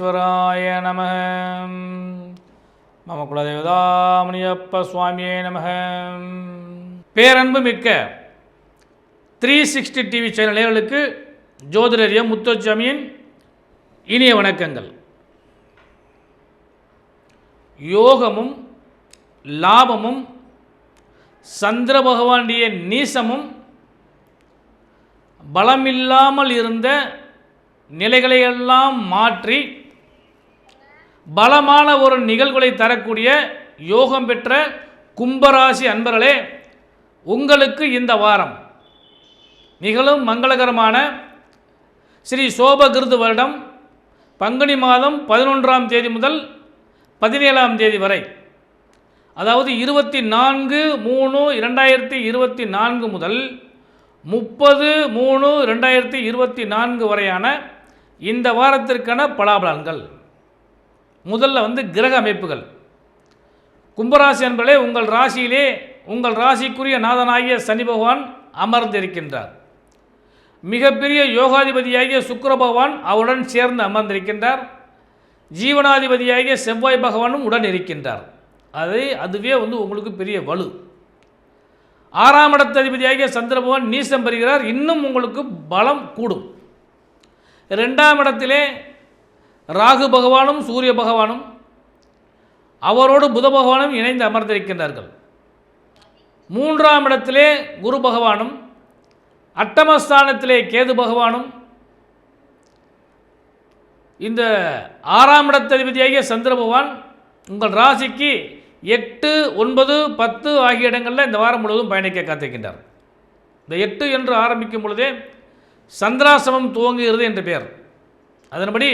விக்னேஸ்வராய நம. மம குலதேவதாமணியப்ப சுவாமியே நம. பேரன்பு மிக்க த்ரீ சிக்ஸ்டி டிவி சேனல் நேர்களுக்கு ஜோதிடரியம் முத்துச்சாமியின் இனிய வணக்கங்கள். யோகமும் லாபமும் சந்திர பகவானுடைய நீசமும் பலமில்லாமல் இருந்த நிலைகளையெல்லாம் மாற்றி பலமான ஒரு நிகழ்வுகளை தரக்கூடிய யோகம் பெற்ற கும்பராசி அன்பர்களே உங்களுக்கு இந்த வாரம் நிகழும் மங்களகரமான ஸ்ரீ சோபகிருது வருடம் பங்குனி மாதம் பதினொன்றாம் தேதி முதல் பதினேழாம் தேதி வரை. அதாவது இருபத்தி நான்கு மூணு இரண்டாயிரத்தி இருபத்தி நான்கு முதல் முப்பது மூணு ரெண்டாயிரத்தி இருபத்தி நான்கு வரையான இந்த வாரத்திற்கான பலாபலன்கள். முதல்ல வந்து கிரக அமைப்புகள். கும்பராசி என்பதே உங்கள் ராசியிலே உங்கள் ராசிக்குரிய நாதனாகிய சனி பகவான் அமர்ந்திருக்கின்றார். மிகப்பெரிய யோகாதிபதியாகிய சுக்கர பகவான் அவருடன் சேர்ந்து அமர்ந்திருக்கின்றார். ஜீவனாதிபதியாகிய செவ்வாய் பகவானும் உடன் இருக்கின்றார். அது அதுவே வந்து உங்களுக்கு பெரிய வலு. ஆறாம் இடத்து அதிபதியாகிய சந்திர பகவான் நீசம் பெறுகிறார். இன்னும் உங்களுக்கு பலம் கூடும். ரெண்டாம் இடத்திலே ராகு பகவானும் சூரிய பகவானும் அவரோடு புத பகவானும் இணைந்து அமர்ந்திருக்கின்றார்கள். மூன்றாம் இடத்திலே குரு பகவானும் அட்டமஸ்தானத்திலே கேது பகவானும் இந்த ஆறாம் இடத்ததிபதியாகிய சந்திர பகவான் உங்கள் ராசிக்கு எட்டு ஒன்பது பத்து ஆகிய இடங்களில் இந்த வாரம் முழுவதும் பயணிக்க காத்திருக்கின்றார். இந்த எட்டு என்று ஆரம்பிக்கும் பொழுதே சந்திராசிரமம் துவங்குகிறது என்று பெயர். அதன்படி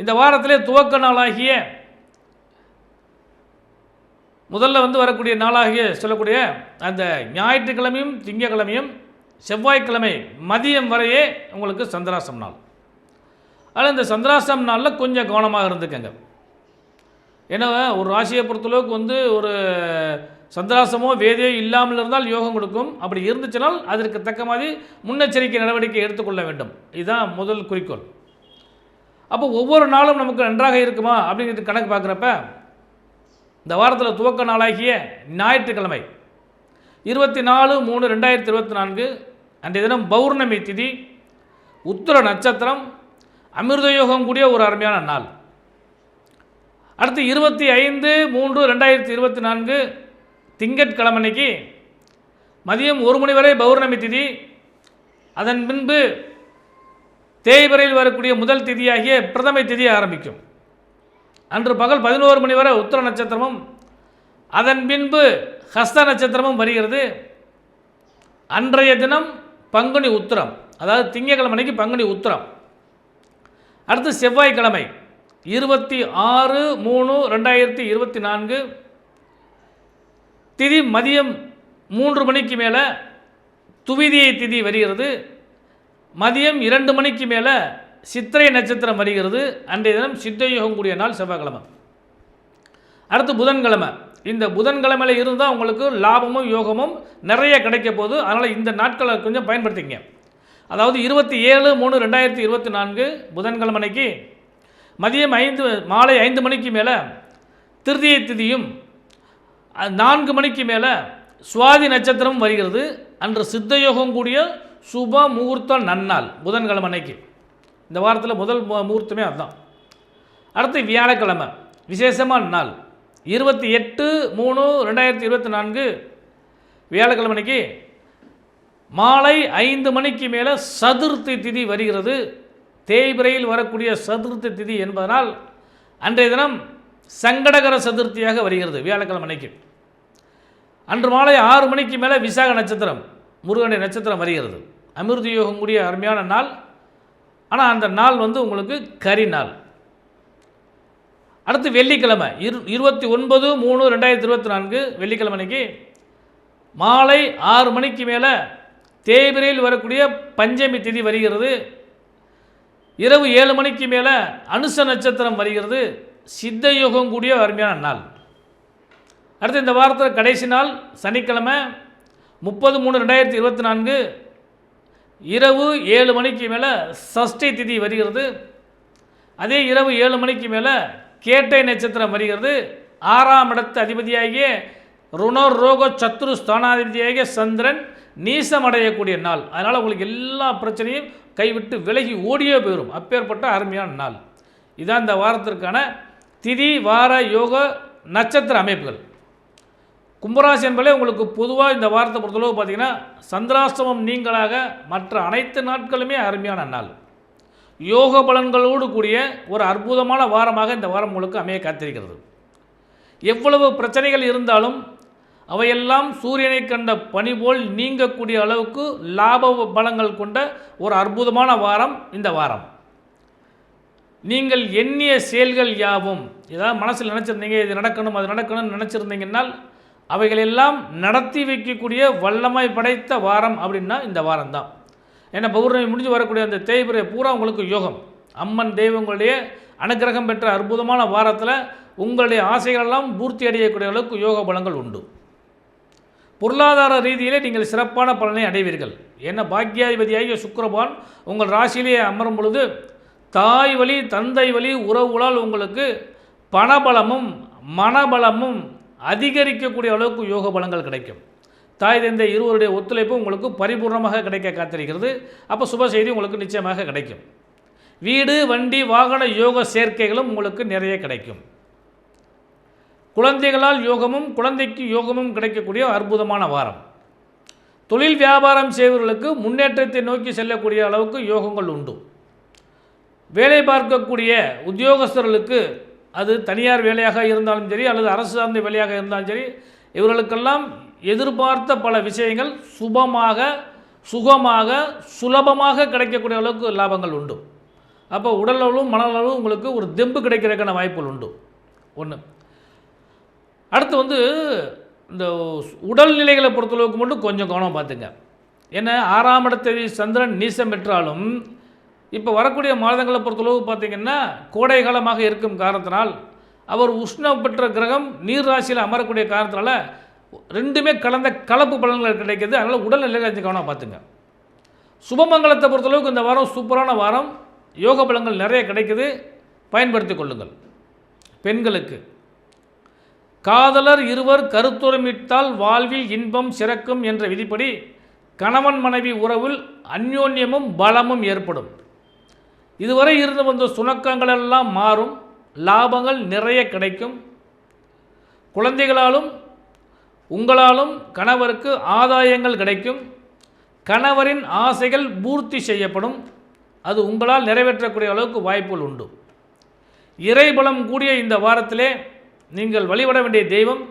இந்த வாரத்திலே துவக்க நாளாகிய முதல்ல வந்து வரக்கூடிய நாளாகிய சொல்லக்கூடிய அந்த ஞாயிற்றுக்கிழமையும் திங்கக்கிழமையும் செவ்வாய்க்கிழமை மதியம் வரையே உங்களுக்கு சந்திராசம் நாள். ஆனால் இந்த சந்திராசம் நாளில் கொஞ்சம் கவனமாக இருந்துக்கங்க. ஏன்னா ஒரு ராசியை பொறுத்தளவுக்கு வந்து ஒரு சந்திராசமோ வேதையோ இல்லாமல் இருந்தால் யோகம் கொடுக்கும். அப்படி இருந்துச்சுனால் அதற்கு தக்க மாதிரி முன்னெச்சரிக்கை நடவடிக்கை எடுத்துக்கொள்ள வேண்டும். இதுதான் முதல் குறிக்கோள். அப்போ ஒவ்வொரு நாளும் நமக்கு நன்றாக இருக்குமா அப்படிங்கிறது கணக்கு பார்க்குறப்ப இந்த வாரத்தில் துவக்க நாளாகிய ஞாயிற்றுக்கிழமை இருபத்தி நாலு மூணு ரெண்டாயிரத்தி இருபத்தி நான்கு அன்றைய தினம் பௌர்ணமி திதி உத்திர நட்சத்திரம் அமிர்தயோகம் கூடிய ஒரு அருமையான நாள். அடுத்து இருபத்தி ஐந்து மூன்று ரெண்டாயிரத்தி இருபத்தி நான்கு திங்கட்கிழமைக்கு மதியம் ஒரு மணி வரை பௌர்ணமி திதி. அதன் பின்பு தேய்வரையில் வரக்கூடிய முதல் திதியாகிய பிரதமை திதி ஆரம்பிக்கும். அன்று பகல் பதினோரு மணி வரை உத்தர நட்சத்திரமும் அதன் பின்பு ஹஸ்த நட்சத்திரமும் வருகிறது. அன்றைய தினம் பங்குனி உத்திரம் அதாவது திங்கக்கிழமைக்கு பங்குனி உத்திரம். அடுத்து செவ்வாய்க்கிழமை இருபத்தி ஆறு மூணு ரெண்டாயிரத்தி இருபத்தி நான்கு. திதி மதியம் மூன்று மணிக்கு மேலே துவிதியை திதி வருகிறது. மதியம் இரண்டு மணிக்கு மேலே சித்திரை நட்சத்திரம் வருகிறது. அன்றைய தினம் சித்தயோகம் கூடிய நாள் செவ்வாய்க்கிழமை. அடுத்து புதன்கிழமை. இந்த புதன்கிழமையில் இருந்தால் உங்களுக்கு லாபமும் யோகமும் நிறைய கிடைக்க போகுது. அதனால் இந்த நாட்களை கொஞ்சம் பயன்படுத்திங்க அதாவது இருபத்தி ஏழு மூணு ரெண்டாயிரத்தி இருபத்தி நான்கு புதன்கிழமைக்கு மதியம் ஐந்து மாலை ஐந்து மணிக்கு மேலே திருதியை திதியும் நான்கு மணிக்கு மேலே சுவாதி நட்சத்திரம் வருகிறது. அன்று சித்தயோகம் கூடிய சுப முகூர்த்த நன்னாள் புதன்கிழமை அன்னைக்கு இந்த வாரத்தில் முதல் முகூர்த்தமே அதுதான் அடுத்து வியாழக்கிழமை விசேஷமான நாள். இருபத்தி எட்டு மூணு ரெண்டாயிரத்தி இருபத்தி நான்கு வியாழக்கிழமை அன்னைக்கு மாலை ஐந்து மணிக்கு மேலே சதுர்த்தி திதி வருகிறது. தேய்பிரையில் வரக்கூடிய சதுர்த்தி திதி என்பதனால் அன்றைய தினம் சங்கடகர சதுர்த்தியாக வருகிறது வியாழக்கிழமை அன்னைக்கு அன்று மாலை ஆறு மணிக்கு மேலே விசாக நட்சத்திரம். முருகனுடைய நட்சத்திரம் வருகிறது. அமிர்த யோகம் கூடிய அருமையான நாள். ஆனால் அந்த நாள் வந்து உங்களுக்கு கரி நாள். அடுத்து வெள்ளிக்கிழமை இரு இருபத்தி ஒன்பது மூணு ரெண்டாயிரத்தி இருபத்தி நான்கு வெள்ளிக்கிழமை அன்னைக்கு மாலை ஆறு மணிக்கு மேலே தேய்பிரையில் வரக்கூடிய பஞ்சமி திதி வருகிறது. இரவு ஏழு மணிக்கு மேலே அனுச நட்சத்திரம் வருகிறது. சித்த யோகம் கூடிய அருமையான நாள். அடுத்து இந்த வாரத்தில் கடைசி நாள் சனிக்கிழமை முப்பது மூணு ரெண்டாயிரத்தி இருபத்தி நான்கு இரவு ஏழு மணிக்கு மேலே சஷ்டி திதி வருகிறது. அதே இரவு ஏழு மணிக்கு மேலே கேட்டை நட்சத்திரம் வருகிறது. ஆறாம் இடத்து அதிபதியாகிய ருணர் ரோக சத்ரு ஸ்தானாதிபதியாகிய சந்திரன் நீசம் அடையக்கூடிய நாள். அதனால் உங்களுக்கு எல்லா பிரச்சனையும் கைவிட்டு விலகி ஓடியே போயிடும் அப்பேற்பட்ட அருமையான நாள். இதான் இந்த வாரத்திற்கான திதி வார யோக நட்சத்திர அமைப்புகள். கும்பராசி என்பதே உங்களுக்கு பொதுவாக இந்த வாரத்தை பொறுத்தளவு பார்த்தீங்கன்னா சந்திராஷ்டமம் நீங்களாக மற்ற அனைத்து நாட்களுமே அருமையான நாள். யோக பலன்களோடு கூடிய ஒரு அற்புதமான வாரமாக இந்த வாரம் உங்களுக்கு அமைய காத்திருக்கிறது. எவ்வளவு பிரச்சனைகள் இருந்தாலும் அவையெல்லாம் சூரியனை கண்ட பனி போல் நீங்கக்கூடிய அளவுக்கு லாப பலங்கள் கொண்ட ஒரு அற்புதமான வாரம் இந்த வாரம். நீங்கள் எண்ணிய செயல்கள் யாவும் ஏதாவது மனசில் நினச்சிருந்தீங்க இது நடக்கணும் அது நடக்கணும்னு நினச்சிருந்தீங்கன்னால் அவைகளெல்லாம் நடத்தி வைக்கக்கூடிய வல்லமை படைத்த வாரம் அப்படின்னா இந்த வாரம் தான் ஏன்னா பௌர்ணமி முடிஞ்சு வரக்கூடிய அந்த தேய்பிரை பூரா உங்களுக்கு யோகம். அம்மன் தெய்வங்களுடைய அனுகிரகம் பெற்ற அற்புதமான வாரத்தில் உங்களுடைய ஆசைகளெல்லாம் பூர்த்தி அடையக்கூடிய அளவுக்கு யோக பலங்கள் உண்டு. பொருளாதார ரீதியிலே நீங்கள் சிறப்பான பலனை அடைவீர்கள். ஏன்னா பாக்கியாதிபதியாகிய சுக்கிரபான் உங்கள் ராசியிலேயே அமரும் பொழுது தாய் வழி தந்தை வழி உறவுகளால் உங்களுக்கு பணபலமும் மனபலமும் அதிகரிக்கக்கூடிய அளவுக்கு யோக பலங்கள் கிடைக்கும். தாய் தந்தை இருவருடைய ஒத்துழைப்பு உங்களுக்கு பரிபூர்ணமாக கிடைக்க காத்திருக்கிறது. அப்போ சுப செய்தி உங்களுக்கு நிச்சயமாக கிடைக்கும். வீடு வண்டி வாகன யோக சேர்க்கைகளும் உங்களுக்கு நிறைய கிடைக்கும். குழந்தைகளால் யோகமும் குழந்தைக்கு யோகமும் கிடைக்கக்கூடிய அற்புதமான வாரம். தொழில் வியாபாரம் செய்வர்களுக்கு முன்னேற்றத்தை நோக்கி செல்லக்கூடிய அளவுக்கு யோகங்கள் உண்டு. வேலை பார்க்கக்கூடிய உத்தியோகஸ்தர்களுக்கு அது தனியார் வேலையாக இருந்தாலும் சரி அல்லது அரசு சார்ந்த வேலையாக இருந்தாலும் சரி இவர்களுக்கெல்லாம் எதிர்பார்த்த பல விஷயங்கள் சுபமாக சுகமாக சுலபமாக கிடைக்கக்கூடிய அளவுக்கு லாபங்கள் உண்டு. அப்போ உடலளவும் மனளவும் உங்களுக்கு ஒரு தெம்பு கிடைக்கிறதுக்கான வாய்ப்புகள் உண்டு. ஒன்று அடுத்து வந்து இந்த உடல்நிலைகளை பொறுத்தளவுக்கு மட்டும் கொஞ்சம் கவனம் பார்த்துங்க. ஏன்னா ஆறாம் இடத்தை சந்திரன் நீசம் பெற்றாலும் இப்போ வரக்கூடிய மாதங்களை பொறுத்தளவு பார்த்திங்கன்னா கோடை காலமாக இருக்கும் காரணத்தினால் அவர் உஷ்ணம் பெற்ற கிரகம் நீர் ராசியில் அமரக்கூடிய காரணத்தினால ரெண்டுமே கலந்த கலப்பு பலன்கள் கிடைக்கிது அதனால் உடல்நிலையை கொஞ்சம் கவனம் பார்த்துங்க. சுபமங்கலத்தை பொறுத்தளவுக்கு இந்த வாரம் சூப்பரான வாரம். யோக பலங்கள் நிறைய கிடைக்குது. பயன்படுத்தி கொள்ளுங்கள். பெண்களுக்கு. காதலர் இருவர் கருத்துரமிட்டால் வாழ்வில் இன்பம் சிறக்கும் என்ற விதிப்படி கணவன் மனைவி உறவில் அந்யோன்யமும் பலமும் ஏற்படும். இதுவரை இருந்து வந்த சுணக்கங்கள் எல்லாம் மாறும். லாபங்கள் நிறைய கிடைக்கும். குழந்தைகளாலும் உங்களாலும் கணவருக்கு ஆதாயங்கள் கிடைக்கும். கணவரின் ஆசைகள் பூர்த்தி செய்யப்படும். அது உங்களால் நிறைவேற்றக்கூடிய அளவுக்கு வாய்ப்புகள் உண்டு. இறைபலம் கூடிய இந்த வாரத்திலே நீங்கள் வழிபட வேண்டிய தெய்வம்.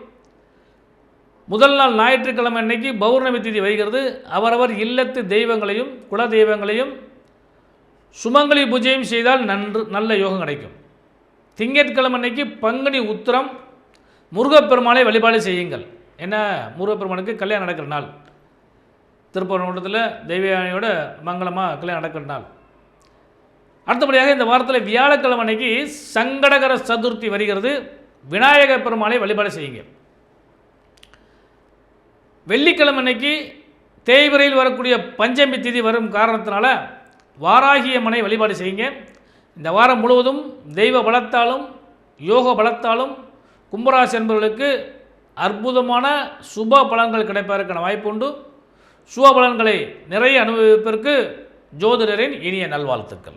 முதல் நாள் ஞாயிற்றுக்கிழமை அன்னைக்கு பௌர்ணமி திதி வைகிறது அவரவர் இல்லத்து தெய்வங்களையும் குல தெய்வங்களையும் சுமங்கலி பூஜையும் செய்தால் நன்று நல்ல யோகம் கிடைக்கும். திங்கட்கிழமை அன்னைக்கு பங்குனி உத்திரம் முருகப்பெருமானை வழிபாடு செய்யுங்கள். என்ன? முருகப்பெருமானுக்கு கல்யாணம் நடக்கிற நாள். திருப்பூர் மாவட்டத்தில் தெய்வயானியோட மங்களமாக கல்யாணம் நடக்கிற நாள். அடுத்தபடியாக இந்த வாரத்தில் வியாழக்கிழமை அன்னைக்கு சங்கடகர சதுர்த்தி வருகிறது. விநாயக பெருமானை வழிபாடு செய்யுங்க வெள்ளிக்கிழமை அன்னைக்கு தேய்பிரையில் வரக்கூடிய பஞ்சமி திதி வரும் காரணத்தினால வாராகிய மனை வழிபாடு செய்யுங்க. இந்த வாரம் முழுவதும் தெய்வ பலத்தாலும் யோக பலத்தாலும் கும்பராசி என்பவர்களுக்கு அற்புதமான சுப பலன்கள் கிடைப்பதற்கான வாய்ப்புண்டு சுப பலன்களை நிறைய அனுபவிப்பதற்கு ஜோதிடரின் இனிய நல்வாழ்த்துக்கள்.